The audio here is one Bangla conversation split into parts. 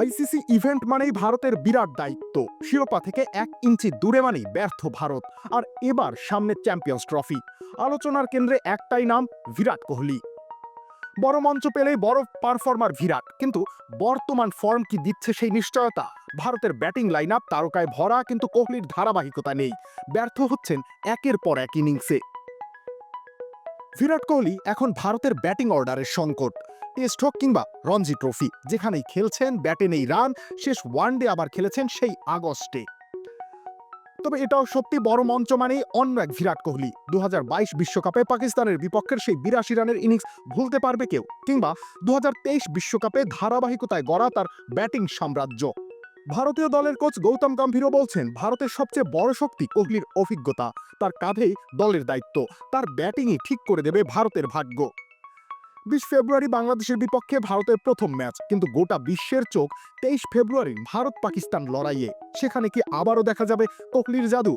আইসিসি ইভেন্ট মানেই ভারতের বিরাট দায়িত্ব। শিরোপা থেকে এক ইঞ্চি দূরে মানেই ব্যর্থ ভারত। আর এবার সামনে চ্যাম্পিয়ন্স ট্রফি। আলোচনার কেন্দ্রে একটাই নাম, বিরাট কোহলি। বড় মঞ্চ পেলেই বড় পারফর্মার বিরাট। কিন্তু বর্তমান ফর্ম কি দিচ্ছে সেই নিশ্চয়তা? ভারতের ব্যাটিং লাইন আপ তারকায় ভরা, কিন্তু কোহলির ধারাবাহিকতা নেই। ব্যর্থ হচ্ছেন একের পর এক ইনিংসে। বিরাট কোহলি এখন ভারতের ব্যাটিং অর্ডারের সংকট। টেস্ট হোক কিংবা রঞ্জি ট্রফি, যেখানেই খেলছেন, ব্যাটে নেই রান, শেষ ওয়ানডে আবার খেলেছেন সেই আগস্টে। তবে এটাও সত্যি বড় মঞ্চ মানেই অন্য এক বিরাট কোহলি। দু বিশ্বকাপে পাকিস্তানের বিপক্ষের সেই বিরাশি রানের ইনিংস ভুলতে পারবে কেউ, কিংবা দু বিশ্বকাপে ধারাবাহিকতায় গড়া তার ব্যাটিং সাম্রাজ্য। ভারতীয় দলের কোচ গৌতম গম্ভীরও বলছেন, ভারতের সবচেয়ে বড় শক্তি কোহলির অভিজ্ঞতা। তার কাঁধেই দলের দায়িত্ব। তার ব্যাটিংই ঠিক করে দেবে ভারতের ভাগ্য। বিশ ফেব্রুয়ারি বাংলাদেশের বিপক্ষে ভারতের প্রথম ম্যাচ, কিন্তু গোটা বিশ্বের চোখ তেইশ ফেব্রুয়ারি ভারত পাকিস্তান লড়াইয়ে। সেখানে কি আবারও দেখা যাবে কোহলির জাদু?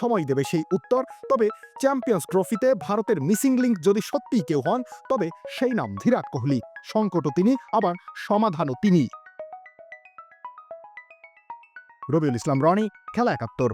সময় দেবে সেই উত্তর, তবে চ্যাম্পিয়ন্স ট্রফিতে ভারতের মিসিং লিঙ্ক যদি সত্যিই কেউ হন, তবে সেই নাম বিরাট কোহলি। সংকটও তিনি, আবার সমাধানও তিনি। রবিউল ইসলাম, রনি, খেলা একাত্তর।